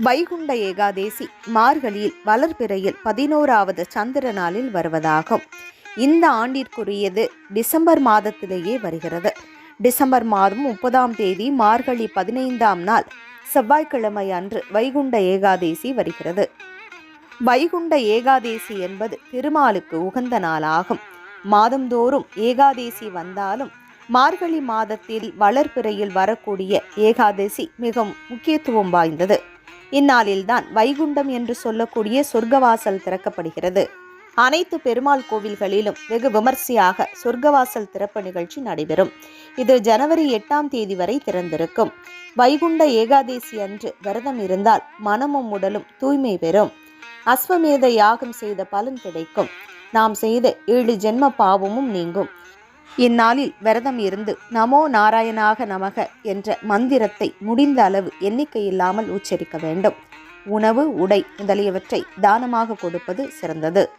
வைகுண்ட ஏகாதேசி மார்கழியில் வளர்பிறையில் பதினோராவது சந்திர நாளில் வருவதாகும். இந்த ஆண்டிற்குரியது டிசம்பர் மாதத்திலேயே வருகிறது. டிசம்பர் மாதம் முப்பதாம் தேதி மார்கழி பதினைந்தாம் நாள் செவ்வாய்க்கிழமை அன்று வைகுண்ட ஏகாதேசி வருகிறது. வைகுண்ட ஏகாதேசி என்பது திருமாலுக்கு உகந்த நாளாகும். மாதந்தோறும் ஏகாதேசி வந்தாலும் மார்கழி மாதத்தில் வளர்பிறையில் வரக்கூடிய ஏகாதசி மிகவும் முக்கியத்துவம் வாய்ந்தது. இந்நாளில்தான் வைகுண்டம் என்று சொல்லக்கூடிய சொர்க்கவாசல் திறக்கப்படுகிறது. அனைத்து பெருமாள் கோவில்களிலும் வெகு விமர்சையாக சொர்க்கவாசல் திறப்பு நிகழ்ச்சி நடைபெறும். இது ஜனவரி எட்டாம் தேதி வரை திறந்திருக்கும். வைகுண்ட ஏகாதேசி அன்று விரதம் இருந்தால் மனமும் உடலும் தூய்மை பெறும். அஸ்வமேத யாகம் செய்த பலன் கிடைக்கும். நாம் செய்த ஏழு ஜென்ம பாவமும் நீங்கும். இந்நாளில் விரதம் இருந்து நமோ நாராயணாக நமக என்ற மந்திரத்தை முடிந்த அளவு எண்ணிக்கை இல்லாமல் உச்சரிக்க வேண்டும். உணவு உடை முதலியவற்றை தானமாக கொடுப்பது சிறந்தது.